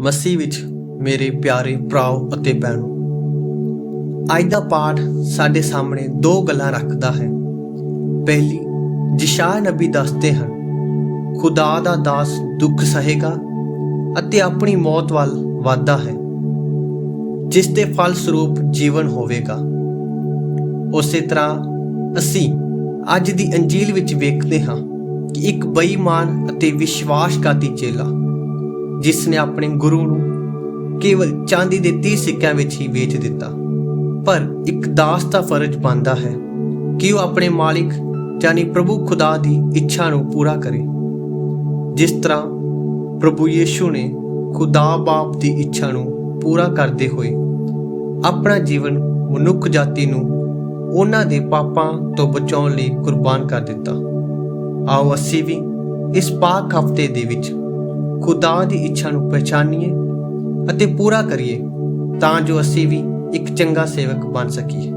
ਮਸੀਹ ਵਿੱਚ ਮੇਰੇ ਪਿਆਰੇ ਭਰਾਓ ਅਤੇ ਭੈਣੋ, ਅੱਜ ਦਾ ਪਾਠ ਸਾਡੇ ਸਾਹਮਣੇ ਦੋ ਗੱਲਾਂ ਰੱਖਦਾ ਹੈ। ਪਹਿਲੀ ਜਿਸ਼ਾ ਨਬੀ ਦੱਸਦੇ ਹਨ, ਖੁਦਾ ਦਾ ਦਾਸ ਦੁੱਖ ਸਹੇਗਾ ਅਤੇ ਆਪਣੀ ਮੌਤ ਵੱਲ ਵਾਧਾ ਹੈ, ਜਿਸ ਦੇ ਫਲ ਸਰੂਪ ਜੀਵਨ ਹੋਵੇਗਾ। ਉਸੇ ਤਰ੍ਹਾਂ ਅਸੀਂ ਅੱਜ ਦੀ ਅੰਜੀਲ ਵਿੱਚ ਵੇਖਦੇ ਹਾਂ ਕਿ ਇੱਕ ਬੇਈਮਾਨ ਅਤੇ ਵਿਸ਼ਵਾਸਘਾਤੀ ਚੇਲਾ ਜਿਸ ਨੇ ਆਪਣੇ ਗੁਰੂ ਨੂੰ ਕੇਵਲ ਚਾਂਦੀ ਦੇ 30 ਸਿੱਕਿਆਂ ਵਿੱਚ ਹੀ ਵੇਚ ਦਿੱਤਾ। ਪਰ ਇੱਕ ਦਾਸ ਦਾ ਫਰਜ਼ ਬਣਦਾ ਹੈ ਕਿ ਉਹ ਆਪਣੇ ਮਾਲਿਕ ਯਾਨੀ ਪ੍ਰਭੂ ਖੁਦਾ ਦੀ ਇੱਛਾ ਨੂੰ ਪੂਰਾ ਕਰੇ। ਜਿਸ ਤਰ੍ਹਾਂ ਪ੍ਰਭੂ ਯੀਸ਼ੂ ਨੇ ਖੁਦਾ ਬਾਪ ਦੀ ਇੱਛਾ ਨੂੰ ਪੂਰਾ ਕਰਦੇ ਹੋਏ ਆਪਣਾ ਜੀਵਨ ਮਨੁੱਖ ਜਾਤੀ ਨੂੰ ਉਹਨਾਂ ਦੇ ਪਾਪਾਂ ਤੋਂ ਬਚਾਉਣ ਲਈ ਕੁਰਬਾਨ ਕਰ ਦਿੱਤਾ। ਆਓ ਅਸੀਂ ਵੀ ਇਸ ਪਾਕ ਹਫ਼ਤੇ ਦੇ ਵਿੱਚ ਖੁਦਾ ਦੀ ਇੱਛਾ ਨੂੰ ਪਛਾਣੀਏ ਅਤੇ ਪੂਰਾ ਕਰੀਏ ਤਾਂ ਜੋ ਅਸੀਂ ਵੀ ਇੱਕ ਚੰਗਾ ਸੇਵਕ ਬਣ ਸਕੀਏ।